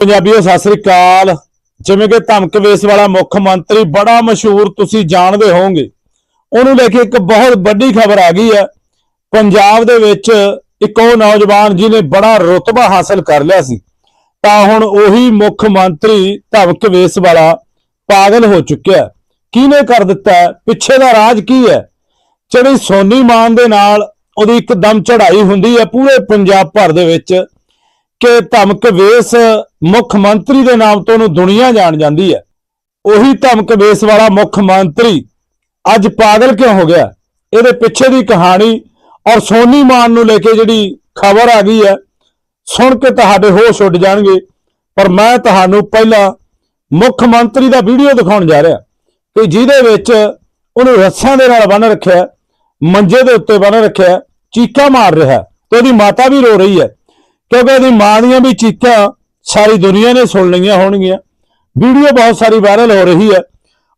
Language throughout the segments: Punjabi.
ਪੰਜਾਬੀਓ, ਸਤਿ ਸ੍ਰੀ ਅਕਾਲ। ਜਿਵੇਂ ਕਿ ਧਮਕ ਵੇਸ ਵਾਲਾ ਮੁੱਖ ਮੰਤਰੀ ਬੜਾ ਮਸ਼ਹੂਰ ਤੁਸੀਂ ਜਾਣਦੇ ਹੋਵੋਗੇ। ਉਹਨੂੰ ਲੈ ਕੇ ਇੱਕ ਬਹੁਤ ਵੱਡੀ ਖਬਰ ਆ ਗਈ ਹੈ। ਪੰਜਾਬ ਦੇ ਵਿੱਚ ਇੱਕ ਉਹ ਨੌਜਵਾਨ ਜਿਹਨੇ ਬੜਾ ਰੁਤਬਾ ਹਾਸਲ ਕਰ ਲਿਆ ਸੀ। ਤਾਂ ਹੁਣ ਉਹੀ ਮੁੱਖ ਮੰਤਰੀ ਧਮਕ ਵੇਸ ਵਾਲਾ ਪਾਗਲ ਹੋ ਚੁੱਕਿਆ ਹੈ। ਕਿਹਨੇ ਕਰ ਦਿੱਤਾ ਪਿੱਛੇ ਦਾ ਰਾਜ ਕੀ ਹੈ? ਜਿਹੜੀ ਸੋਨੀ ਮਾਨ ਦੇ ਨਾਲ ਉਹਦੀ ਇੱਕਦਮ ਚੜ੍ਹਾਈ ਹੁੰਦੀ ਹੈ ਪੂਰੇ ਪੰਜਾਬ ਭਰ ਦੇ ਵਿੱਚ। ਕਿ ਧਮਕ ਵੇਸ ਮੁੱਖ ਮੰਤਰੀ ਦੇ ਨਾਮ ਤੋਂ ਉਹਨੂੰ ਦੁਨੀਆ ਜਾਣ ਜਾਂਦੀ ਹੈ। ਉਹੀ ਧਮਕ ਵੇਸ ਵਾਲਾ ਮੁੱਖ ਮੰਤਰੀ ਅੱਜ ਪਾਗਲ ਕਿਉਂ ਹੋ ਗਿਆ? ਇਹਦੇ ਪਿੱਛੇ ਦੀ ਕਹਾਣੀ ਔਰ ਸੋਨੀ ਮਾਨ ਨੂੰ ਲੈ ਕੇ ਜਿਹੜੀ ਖਬਰ ਆ ਗਈ ਹੈ, ਸੁਣ ਕੇ ਤੁਹਾਡੇ ਹੋਸ਼ ਉੱਡ ਜਾਣਗੇ, ਪਰ ਮੈਂ ਤੁਹਾਨੂੰ ਪਹਿਲਾਂ ਮੁੱਖ ਮੰਤਰੀ ਦਾ ਵੀਡੀਓ ਦਿਖਾਉਣ ਜਾ ਰਿਹਾ, ਕਿ ਜਿਹਦੇ ਵਿੱਚ ਉਹਨੂੰ ਰੱਸਿਆਂ ਦੇ ਨਾਲ ਬੰਨ ਰੱਖਿਆ, ਮੰਜੇ ਦੇ ਉੱਤੇ ਬੰਨ ਰੱਖਿਆ, ਚੀਕਾਂ ਮਾਰ ਰਿਹਾ, ਤੇ ਉਹਦੀ ਮਾਤਾ ਵੀ ਰੋ ਰਹੀ ਹੈ। ਕਿਉਂਕਿ ਉਹਦੀ ਮਾਂ ਦੀਆਂ ਵੀ ਚੀਕਾਂ ਸਾਰੀ ਦੁਨੀਆ ਨੇ ਸੁਣ ਲਈਆਂ ਹੋਣਗੀਆਂ। ਵੀਡੀਓ ਬਹੁਤ ਸਾਰੀ ਵਾਇਰਲ ਹੋ ਰਹੀ ਹੈ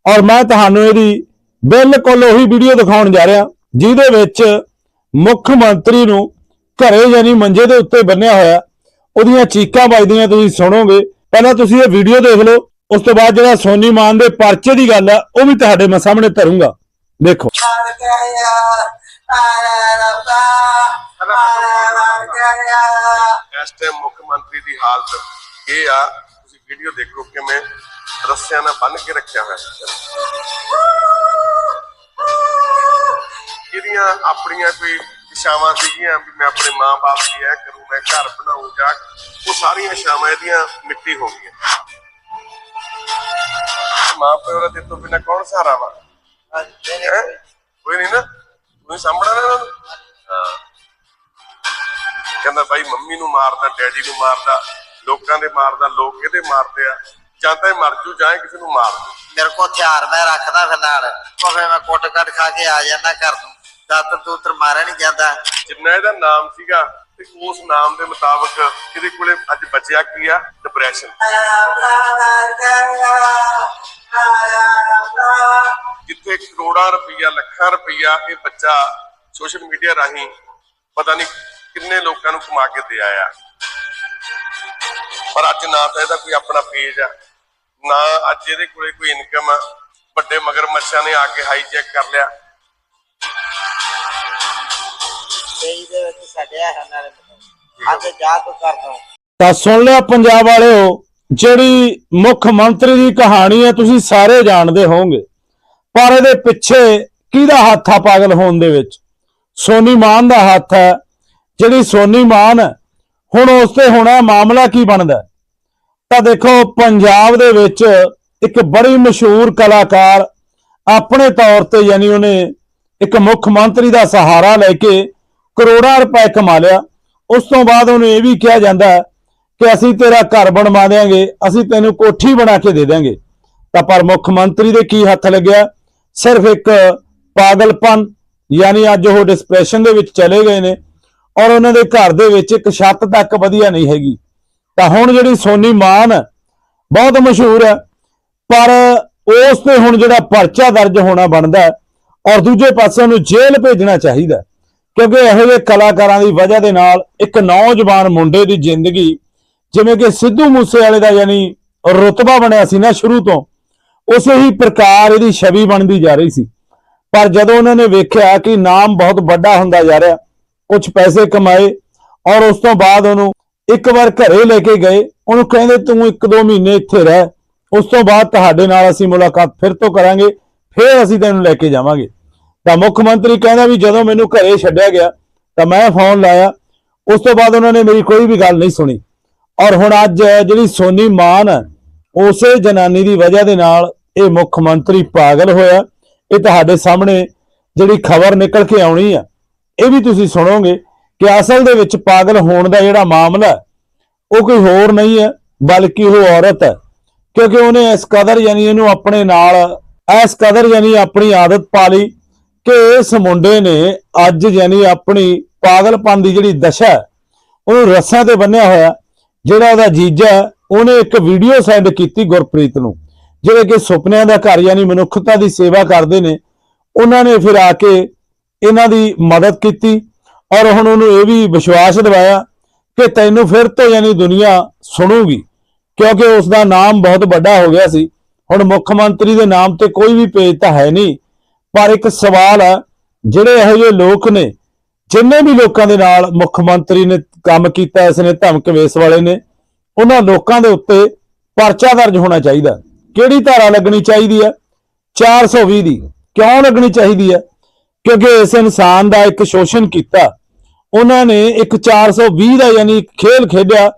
ਔਰ ਮੈਂ ਤੁਹਾਨੂੰ ਇਹਦੀ ਬਿਲਕੁਲ ਉਹੀ ਵੀਡੀਓ ਦਿਖਾਉਣ ਜਾ ਰਿਹਾ, ਜਿਹਦੇ ਵਿੱਚ ਮੁੱਖ ਮੰਤਰੀ ਨੂੰ ਘਰੇ ਯਾਨੀ ਮੰਜੇ ਦੇ ਉੱਤੇ ਬੰਨਿਆ ਹੋਇਆ, ਉਹਦੀਆਂ ਚੀਕਾਂ ਵੱਜਦੀਆਂ ਤੁਸੀਂ ਸੁਣੋਗੇ। ਪਹਿਲਾਂ ਤੁਸੀਂ ਇਹ ਵੀਡੀਓ ਦੇਖ ਲਓ, ਉਸ ਤੋਂ ਬਾਅਦ ਜਿਹੜਾ ਸੋਨੀ ਮਾਨ ਦੇ ਪਰਚੇ ਦੀ ਗੱਲ ਹੈ ਉਹ ਵੀ ਤੁਹਾਡੇ ਮੈਂ ਸਾਹਮਣੇ ਧਰੂੰਗਾ। ਦੇਖੋ। ਇਸ ਟਾਈਮ ਮੁੱਖ ਮੰਤਰੀ ਦੀ ਹਾਲਤ ਇਹ ਆ, ਤੁਸੀਂ ਵੀਡੀਓ ਦੇਖੋ ਕਿਵੇਂ ਰੱਸਿਆਂ ਨਾਲ ਬੰਨ ਕੇ ਰੱਖਿਆ ਹੋਇਆ ਇਹਦੀਆਂ ਆਪਣੀਆਂ ਕੋਈ ਇਸ਼ਾਵਾਂ ਸੀਗੀਆਂ ਵੀ ਮੈਂ ਆਪਣੇ ਮਾਂ-ਬਾਪ ਦੀ ਇਹ ਕਰੂੰ, ਮੈਂ ਘਰ ਬਣਾਉਂ ਜਾ ਉਹ ਸਾਰੀਆਂ ਇਸ਼ਾਵਾਂ ਇਹਦੀਆਂ ਮਿੱਟੀ ਹੋ ਗਈਆਂ। ਮਾਂ ਪਿਓ ਦਾ ਤੋਂ ਬਿਨਾ ਕੌਣ ਸਹਾਰਾ ਵਾ? ਕੋਈ ਨਹੀਂ ਨਾ ਤੁਸੀਂ ਸਾਂਭਣਾ ਨਾ। ਹਾਂ। ਕਹਿੰਦਾ ਭਾਈ ਮੰਮੀ ਨੂੰ ਮਾਰਦਾ ਡੈਡੀ ਨੂੰ ਮਾਰਦਾ ਲੋਕਾਂ ਦੇ ਮਾਰਦਾ ਲੋਕ ਇਹਦੇ ਮਾਰਦੇ ਆ? ਜਾਂ ਤਾਂ ਇਹ ਮਰ ਜੂ ਜਾਂ ਇਹ ਕਿਸੇ ਨੂੰ ਮਾਰ ਦੂ ਮੇਰੇ ਕੋ ਹਥਿਆਰ ਮੈਂ ਰੱਖਦਾ ਫਿਰ ਨਾਲ। ਭਾਵੇਂ ਮੈਂ ਕੁੱਟ ਕੱਟ ਖਾ ਕੇ ਆ ਜਾਂਦਾ ਘਰ ਨੂੰ। ਦਾਤਰ ਦੂਤਰ ਮਾਰਿਆ ਨਹੀਂ ਜਾਂਦਾ। ਜਿੰਨਾ ਇਹਦਾ ਨਾਮ ਸੀਗਾ ਤੇ ਉਸ ਨਾਮ ਦੇ ਮੁਤਾਬਕ ਇਹਦੇ ਕੋਲੇ ਅੱਜ ਬਚਿਆ ਕੀ ਆ? ਡਿਪਰੈਸ਼ਨ ਜਿੱਥੇ ਕਰੋੜਾਂ ਰੁਪਈਆ ਲੱਖਾਂ ਰੁਪਈਆ ਇਹ ਬੱਚਾ ਸੋਸ਼ਲ ਮੀਡੀਆ ਰਾਹੀਂ ਪਤਾ ਨਹੀਂ ਕਿੰਨੇ ਲੋਕਾਂ ਨੂੰ ਕਮਾ ਕੇ ਦੇ ਆਇਆ। ਪਰ ਅੱਜ ਨਾ ਤਾਂ ਇਹਦਾ ਕੋਈ ਆਪਣਾ ਪੇਜ ਆ ਨਾ ਅੱਜ ਇਹਦੇ ਕੋਲੇ ਕੋਈ ਇਨਕਮ ਆ। ਵੱਡੇ ਮਗਰਮੱਛਾਂ ਨੇ ਆ ਕੇ ਹਾਈਜੈਕ ਕਰ ਲਿਆ। ਤੇਈ ਦੇ ਵਿੱਚ ਛੱਡਿਆ ਹੈ ਨਾਲੇ ਮੈਨੂੰ। ਅੱਜ ਜਾ ਤੂੰ ਕਰ ਦੋ। ਤਾਂ ਸੁਣ ਲਿਆ ਪੰਜਾਬ ਵਾਲਿਓ ਜਿਹੜੀ ਮੁੱਖ ਮੰਤਰੀ ਦੀ ਕਹਾਣੀ ਹੈ ਤੁਸੀਂ ਸਾਰੇ ਜਾਣਦੇ ਹੋਵੋਗੇ। ਪਰ ਇਹਦੇ ਪਿੱਛੇ ਕਿਹਦਾ ਹੱਥ ਆ ਪਾਗਲ ਹੋਣ ਦੇ ਵਿੱਚ? ਸੋਨੀ ਮਾਨ ਦਾ ਹੱਥ ਹੈ ਜਿਹੜੀ ਸੋਨੀ ਮਾਨ ਹੁਣ ਉਸ ਤੇ ਹੋਣਾ ਮਾਮਲਾ ਕੀ ਬਣਦਾ ਤਾਂ ਦੇਖੋ, ਪੰਜਾਬ ਦੇ ਵਿੱਚ ਇੱਕ ਬੜੀ ਮਸ਼ਹੂਰ ਕਲਾਕਾਰ ਆਪਣੇ ਤੌਰ ਤੇ ਯਾਨੀ ਉਹਨੇ ਇੱਕ ਮੁੱਖ ਮੰਤਰੀ ਦਾ ਸਹਾਰਾ ਲੈ ਕੇ ਕਰੋੜਾਂ ਰੁਪਏ ਕਮਾ ਲਿਆ। ਉਸ ਤੋਂ ਬਾਅਦ ਉਹਨੂੰ ਇਹ ਵੀ ਕਿਹਾ ਜਾਂਦਾ ਕਿ ਅਸੀਂ ਤੇਰਾ ਘਰ ਬਣਵਾ ਦੇਾਂਗੇ ਅਸੀਂ ਤੈਨੂੰ ਕੋਠੀ ਬਣਾ ਕੇ ਦੇ ਦੇਾਂਗੇ ਤਾਂ ਪਰ ਮੁੱਖ ਮੰਤਰੀ ਦੇ ਕੀ ਹੱਥ ਲੱਗਿਆ? ਸਿਰਫ ਇੱਕ ਪਾਗਲਪਨ, ਯਾਨੀ ਅੱਜ ਉਹ ਡਿਸਪ੍ਰੈਸ਼ਨ ਦੇ ਵਿੱਚ ਚਲੇ ਗਏ ਨੇ। ਔਰ ਉਹਨਾਂ ਦੇ ਘਰ ਦੇ ਵਿੱਚ ਇੱਕ ਛੱਤ ਤੱਕ ਵਧੀਆ ਨਹੀਂ ਹੈਗੀ। ਤਾਂ ਹੁਣ ਜਿਹੜੀ ਸੋਨੀ ਮਾਨ ਹੈ, ਬਹੁਤ ਮਸ਼ਹੂਰ ਹੈ ਪਰ ਉਸ ਤੇ ਹੁਣ ਜਿਹੜਾ ਪਰਚਾ ਦਰਜ ਹੋਣਾ ਬਣਦਾ ਔਰ ਦੂਜੇ ਪਾਸੇ ਉਹਨੂੰ ਜੇਲ੍ਹ ਭੇਜਣਾ ਚਾਹੀਦਾ ਕਿਉਂਕਿ ਇਹੋ ਜਿਹੇ ਕਲਾਕਾਰਾਂ ਦੀ ਵਜ੍ਹਾ ਦੇ ਨਾਲ ਇੱਕ ਨੌਜਵਾਨ ਮੁੰਡੇ ਦੀ ਜ਼ਿੰਦਗੀ ਜਿਵੇਂ ਕਿ ਸਿੱਧੂ ਮੂਸੇਵਾਲੇ ਦਾ ਯਾਨੀ ਰੁਤਬਾ ਬਣਿਆ ਸੀ ਨਾ ਸ਼ੁਰੂ ਤੋਂ ਉਸੇ ਹੀ ਪ੍ਰਕਾਰ ਇਹਦੀ ਛਵੀ ਬਣਦੀ ਜਾ ਰਹੀ ਸੀ। ਪਰ ਜਦੋਂ ਉਹਨਾਂ ਨੇ ਵੇਖਿਆ ਕਿ ਨਾਮ ਬਹੁਤ ਵੱਡਾ ਹੁੰਦਾ ਜਾ ਰਿਹਾ ਕੁਝ ਪੈਸੇ ਕਮਾਏ ਔਰ ਉਸ ਤੋਂ ਬਾਅਦ ਉਹਨੂੰ ਇੱਕ ਵਾਰ ਘਰੇ ਲੈ ਕੇ ਗਏ। ਉਹਨੂੰ ਕਹਿੰਦੇ ਤੂੰ ਇੱਕ ਦੋ ਮਹੀਨੇ ਇੱਥੇ ਰਹਿ। ਉਸ ਤੋਂ ਬਾਅਦ ਤੁਹਾਡੇ ਨਾਲ ਅਸੀਂ ਮੁਲਾਕਾਤ ਫਿਰ ਤੋਂ ਕਰਾਂਗੇ। ਫਿਰ ਅਸੀਂ ਤੈਨੂੰ ਲੈ ਕੇ ਜਾਵਾਂਗੇ। ਤਾਂ ਮੁੱਖ ਮੰਤਰੀ ਕਹਿੰਦਾ ਵੀ ਜਦੋਂ ਮੈਨੂੰ ਘਰੇ ਛੱਡਿਆ ਗਿਆ ਤਾਂ ਮੈਂ ਫੋਨ ਲਾਇਆ। ਉਸ ਤੋਂ ਬਾਅਦ ਉਹਨਾਂ ਨੇ ਮੇਰੀ ਕੋਈ ਵੀ ਗੱਲ ਨਹੀਂ ਸੁਣੀ। ਔਰ ਹੁਣ ਅੱਜ ਜਿਹੜੀ ਸੋਨੀ ਮਾਨ ਹੈ, ਉਸੇ ਜਨਾਨੀ ਦੀ ਵਜ੍ਹਾ ਦੇ ਨਾਲ ਇਹ ਮੁੱਖ ਮੰਤਰੀ ਪਾਗਲ ਹੋਇਆ। ਇਹ ਤੁਹਾਡੇ ਸਾਹਮਣੇ ਜਿਹੜੀ ਖਬਰ ਨਿਕਲ ਕੇ ਆਉਣੀ ਆ ਇਹ ਵੀ ਤੁਸੀਂ ਸੁਣੋਗੇ ਕਿ ਅਸਲ ਦੇ ਵਿੱਚ ਪਾਗਲ ਹੋਣ ਦਾ ਜਿਹੜਾ ਮਾਮਲਾ ਉਹ ਕੋਈ ਹੋਰ ਨਹੀਂ ਹੈ ਬਲਕਿ ਉਹ ਔਰਤ ਹੈ। ਕਿਉਂਕਿ ਉਹਨੇ ਇਸ ਕਦਰ ਯਾਨੀ ਇਹਨੂੰ ਆਪਣੇ ਨਾਲ ਇਸ ਕਦਰ ਯਾਨੀ ਆਪਣੀ ਆਦਤ ਪਾ ਲਈ ਕਿ ਇਸ ਮੁੰਡੇ ਨੇ ਅੱਜ ਯਾਨੀ ਆਪਣੀ ਪਾਗਲਪਨ ਦੀ ਜਿਹੜੀ ਦਸ਼ਾ ਉਹਨੂੰ ਰੱਸਿਆਂ ਤੇ ਬੰਨਿਆ ਹੋਇਆ ਜਿਹੜਾ ਉਹਦਾ ਜੀਜਾ ਹੈ, ਉਹਨੇ ਇੱਕ ਵੀਡੀਓ ਸੈਂਡ ਕੀਤੀ ਗੁਰਪ੍ਰੀਤ ਨੂੰ ਜਿਹੜੇ ਕਿ ਸੁਪਨਿਆਂ ਦਾ ਘਰ ਯਾਨੀ ਮਨੁੱਖਤਾ ਦੀ ਸੇਵਾ ਕਰਦੇ ਨੇ। ਉਹਨਾਂ ਨੇ ਫਿਰ ਆ ਕੇ ਇਹਨਾਂ ਦੀ ਮਦਦ ਕੀਤੀ ਔਰ ਹੁਣ ਉਹਨੂੰ ਇਹ ਵੀ ਵਿਸ਼ਵਾਸ ਦਿਵਾਇਆ ਕਿ ਤੈਨੂੰ ਫਿਰ ਤੋਂ ਯਾਨੀ ਦੁਨੀਆ ਸੁਣੂਗੀ, ਕਿਉਂਕਿ ਉਸ ਦਾ ਨਾਮ ਬਹੁਤ ਵੱਡਾ ਹੋ ਗਿਆ ਸੀ। ਹੁਣ ਮੁੱਖ ਮੰਤਰੀ ਦੇ ਨਾਮ ਤੇ ਕੋਈ ਵੀ ਪੇਜ ਤਾਂ ਹੈ ਨਹੀਂ। ਪਰ ਇੱਕ ਸਵਾਲ ਹੈ ਜਿਹੜੇ ਇਹੋ ਜਿਹੇ ਲੋਕ ਨੇ, ਜਿੰਨੇ ਵੀ ਲੋਕਾਂ ਦੇ ਨਾਲ ਮੁੱਖ ਮੰਤਰੀ ਨੇ ਕੰਮ ਕੀਤਾ, ਇਸ ਨੇ ਧਮਕ ਵੇਸ ਵਾਲੇ ਨੇ, ਉਹਨਾਂ ਲੋਕਾਂ ਦੇ ਉੱਤੇ ਪਰਚਾ ਦਰਜ ਹੋਣਾ ਚਾਹੀਦਾ। ਕਿਹੜੀ ਧਾਰਾ ਲੱਗਣੀ ਚਾਹੀਦੀ ਆ 420 ਦੀ। ਕਿਉਂ ਲੱਗਣੀ ਚਾਹੀਦੀ ਹੈ? ਕਿਉਂਕਿ ਇਸ ਇਨਸਾਨ ਦਾ ਇੱਕ ਸ਼ੋਸ਼ਣ ਕੀਤਾ। ਉਹਨਾਂ ਨੇ ਇੱਕ 420 ਦਾ ਯਾਨੀ ਖੇਲ ਖੇਡਿਆ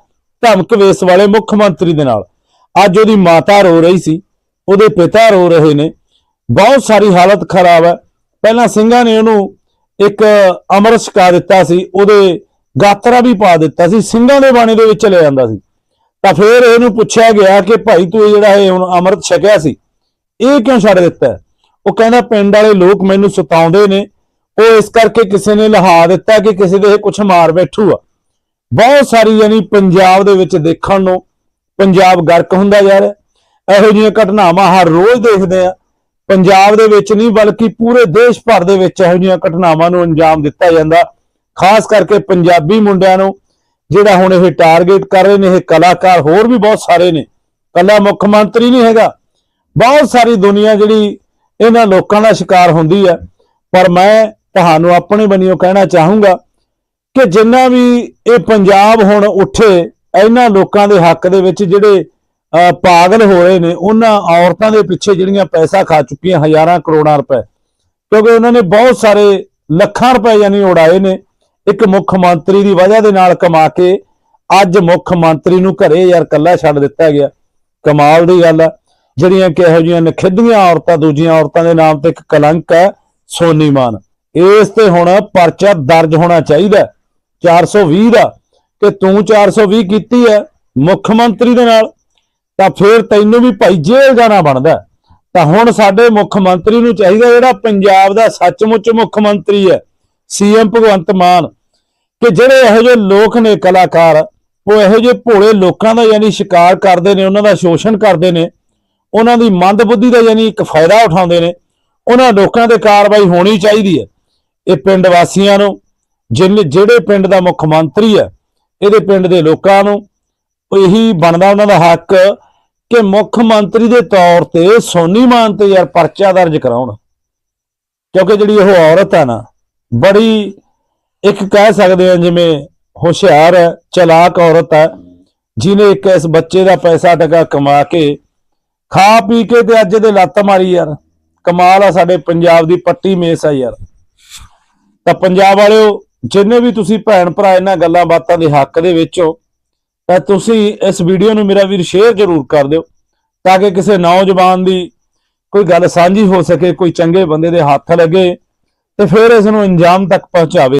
ਧਮਕ ਵੇਸ ਵਾਲੇ ਮੁੱਖ ਮੰਤਰੀ ਦੇ ਨਾਲ। ਅੱਜ ਉਹਦੀ ਮਾਤਾ ਰੋ ਰਹੀ ਸੀ। ਉਹਦੇ ਪਿਤਾ ਰੋ ਰਹੇ ਨੇ। ਬਹੁਤ ਸਾਰੀ ਹਾਲਤ ਖਰਾਬ ਹੈ। ਪਹਿਲਾਂ ਸਿੰਘਾਂ ਨੇ ਉਹਨੂੰ ਇੱਕ ਅਮਰ ਛਕਾ ਦਿੱਤਾ ਸੀ। ਉਹਦੇ ਗਾਤਰਾ ਵੀ ਪਾ ਦਿੱਤਾ ਸੀ। ਸਿੰਘਾਂ ਦੇ ਬਾਣੇ ਦੇ ਵਿੱਚ ਚਲੇ ਜਾਂਦਾ ਸੀ। ਤਾਂ ਫਿਰ ਇਹਨੂੰ ਪੁੱਛਿਆ ਗਿਆ ਕਿ ਭਾਈ ਤੂੰ ਇਹ ਜਿਹੜਾ ਇਹ ਹੁਣ ਅੰਮ੍ਰਿਤ ਛਕਿਆ ਸੀ, ਇਹ ਕਿਉਂ ਛੱਡ ਦਿੱਤਾ ਉਹ ਕਹਿੰਦਾ ਪਿੰਡ ਵਾਲੇ ਲੋਕ ਮੈਨੂੰ ਸਤਾਉਂਦੇ ਨੇ। ਉਹ ਇਸ ਕਰਕੇ ਕਿਸੇ ਨੇ ਲਹਾ ਦਿੱਤਾ ਕਿ ਕਿਸੇ ਦੇ ਕੁਝ ਮਾਰ ਬੈਠੂ ਆ। ਬਹੁਤ ਸਾਰੀ ਯਾਨੀ ਪੰਜਾਬ ਦੇ ਵਿੱਚ ਦੇਖਣ ਨੂੰ ਪੰਜਾਬ ਗਰਕ ਹੁੰਦਾ ਜਾ ਰਿਹਾ। ਇਹੋ ਜਿਹੀਆਂ ਘਟਨਾਵਾਂ ਹਰ ਰੋਜ਼ ਦੇਖਦੇ ਆ। ਪੰਜਾਬ ਦੇ ਵਿੱਚ ਨਹੀਂ, ਬਲਕਿ ਪੂਰੇ ਦੇਸ਼ ਭਰ ਦੇ ਵਿੱਚ ਇਹੋ ਜਿਹੀਆਂ ਘਟਨਾਵਾਂ ਨੂੰ ਅੰਜਾਮ ਦਿੱਤਾ ਜਾਂਦਾ। ਖਾਸ ਕਰਕੇ ਪੰਜਾਬੀ ਮੁੰਡਿਆਂ ਨੂੰ, ਜਿਹੜਾ ਹੁਣ ਇਹ ਟਾਰਗੇਟ ਕਰ ਰਹੇ ਨੇ, ਇਹ ਕਲਾਕਾਰ ਹੋਰ ਵੀ ਬਹੁਤ ਸਾਰੇ ਨੇ। ਕੱਲਾ ਮੁੱਖ ਮੰਤਰੀ ਨਹੀਂ ਹੈਗਾ। ਬਹੁਤ ਸਾਰੀ ਦੁਨੀਆ ਜਿਹੜੀ ਇਹਨਾਂ ਲੋਕਾਂ ਦਾ ਸ਼ਿਕਾਰ ਹੁੰਦੀ ਹੈ ਪਰ ਮੈਂ ਤੁਹਾਨੂੰ ਆਪਣੇ ਬੰਨਿਓ ਕਹਿਣਾ ਚਾਹੂੰਗਾ ਕਿ ਜਿੰਨਾ ਵੀ ਇਹ ਪੰਜਾਬ ਹੁਣ ਉੱਠੇ ਇਹਨਾਂ ਲੋਕਾਂ ਦੇ ਹੱਕ ਦੇ ਵਿੱਚ ਜਿਹੜੇ ਅਹ, ਪਾਗਲ ਹੋਏ ਨੇ ਉਹਨਾਂ ਔਰਤਾਂ ਦੇ ਪਿੱਛੇ ਜਿਹੜੀਆਂ ਪੈਸਾ ਖਾ ਚੁੱਕੀਆਂ ਹਜ਼ਾਰਾਂ ਕਰੋੜਾਂ ਰੁਪਏ ਕਿਉਂਕਿ ਉਹਨਾਂ ਨੇ ਬਹੁਤ ਸਾਰੇ ਲੱਖਾਂ ਰੁਪਏ ਯਾਨੀ ਉਡਾਏ ਨੇ ਇੱਕ ਮੁੱਖ ਮੰਤਰੀ ਦੀ ਵਜ੍ਹਾ ਦੇ ਨਾਲ ਕਮਾ ਕੇ ਅੱਜ ਮੁੱਖ ਮੰਤਰੀ ਨੂੰ ਘਰੇ ਯਾਰ ਕੱਲਾ ਛੱਡ ਦਿੱਤਾ ਗਿਆ। ਕਮਾਲ ਦੀ ਗੱਲ ਆ। ਜਿਹੜੀਆਂ ਕਿ ਇਹੋ ਜਿਹੀਆਂ ਨਖਿੱਧੀਆਂ ਔਰਤਾਂ ਦੂਜੀਆਂ ਔਰਤਾਂ ਦੇ ਨਾਮ ਤੇ ਇੱਕ ਕਲੰਕ ਹੈ ਸੋਨੀ ਮਾਨ। ਇਸ ਤੇ ਹੁਣ ਪਰਚਾ ਦਰਜ ਹੋਣਾ ਚਾਹੀਦਾ ਹੈ, 420 ਦਾ ਕਿ ਤੂੰ 420 ਕੀਤੀ ਹੈ ਮੁੱਖ ਮੰਤਰੀ ਦੇ ਨਾਲ ਤਾਂ ਫਿਰ ਤੈਨੂੰ ਵੀ ਭਾਈ ਜੇਲ੍ਹ ਜਾਣਾ ਬਣਦਾ ਤਾਂ ਹੁਣ ਸਾਡੇ ਮੁੱਖ ਮੰਤਰੀ ਨੂੰ ਚਾਹੀਦਾ ਜਿਹੜਾ ਪੰਜਾਬ ਦਾ ਸੱਚਮੁੱਚ ਮੁੱਖ ਮੰਤਰੀ ਹੈ ਸੀਐਮ ਭਗਵੰਤ ਮਾਨ। ਕਿ ਜਿਹੜੇ ਇਹੋ ਜਿਹੇ ਲੋਕ ਨੇ ਕਲਾਕਾਰ ਉਹ ਇਹੋ ਜਿਹੇ ਭੋਲੇ ਲੋਕਾਂ ਦਾ ਯਾਨੀ ਸ਼ਿਕਾਰ ਕਰਦੇ ਨੇ ਉਹਨਾਂ ਦਾ ਸ਼ੋਸ਼ਣ ਕਰਦੇ ਨੇ ਉਹਨਾਂ ਦੀ ਮੰਦਬੁੱਧੀ ਦਾ ਯਾਨੀ ਇੱਕ ਫਾਇਦਾ ਉਠਾਉਂਦੇ ਨੇ। ਉਹਨਾਂ ਲੋਕਾਂ ਤੇ ਕਾਰਵਾਈ ਹੋਣੀ ਚਾਹੀਦੀ ਹੈ। ਇਹ ਪਿੰਡ ਵਾਸੀਆਂ ਨੂੰ, ਜਿਨ, ਜਿਹੜੇ ਪਿੰਡ ਦਾ ਮੁੱਖ ਮੰਤਰੀ ਹੈ, ਇਹਦੇ ਪਿੰਡ ਦੇ ਲੋਕਾਂ ਨੂੰ ਇਹੀ ਬਣਦਾ ਉਹਨਾਂ ਦਾ ਹੱਕ ਕਿ ਮੁੱਖ ਮੰਤਰੀ ਦੇ ਤੌਰ ਤੇ ਸੋਨੀ ਮਾਨ ਤੇ ਯਾਰ ਪਰਚਾ ਦਰਜ ਕਰਾਉਣ। ਕਿਉਂਕਿ ਜਿਹੜੀ ਉਹ ਔਰਤ ਹੈ ਨਾ, ਬੜੀ ਇੱਕ ਕਹਿ ਸਕਦੇ ਆ ਜਿਵੇਂ ਹੁਸ਼ਿਆਰ ਹੈ, ਚਲਾਕ ਔਰਤ ਹੈ ਜਿਨੇ ਇੱਕ ਇਸ ਬੱਚੇ ਦਾ ਪੈਸਾ ਟਕਾ ਕਮਾ ਕੇ ਖਾ ਪੀ ਕੇ ਤੇ ਅੱਜ ਦੇ ਲੱਤ ਮਾਰੀ ਯਾਰ। ਕਮਾਲ ਆ ਸਾਡੇ ਪੰਜਾਬ ਦੀ ਪੱਟੀ ਮੇਸ ਆ ਯਾਰ। ਤਾਂ ਪੰਜਾਬ ਵਾਲਿਓ, ਜਿੰਨੇ ਵੀ ਤੁਸੀਂ ਭੈਣ ਭਰਾ ਇਹਨਾਂ ਗੱਲਾਂ ਬਾਤਾਂ ਦੇ ਹੱਕ ਦੇ ਵਿੱਚ ਹੋ, ਤਾਂ ਤੁਸੀਂ ਇਸ ਵੀਡੀਓ ਨੂੰ ਮੇਰਾ ਵੀਰ ਸ਼ੇਅਰ ਜ਼ਰੂਰ ਕਰ ਦਿਓ, ਤਾਂ ਕਿ ਕਿਸੇ ਨੌਜਵਾਨ ਦੀ ਕੋਈ ਗੱਲ ਸਾਂਝੀ ਹੋ ਸਕੇ, ਕੋਈ ਚੰਗੇ ਬੰਦੇ ਦੇ ਹੱਥ ਲੱਗੇ ਤੇ ਫਿਰ ਇਸ ਨੂੰ ਅੰਜਾਮ ਤੱਕ ਪਹੁੰਚਾਵੇ।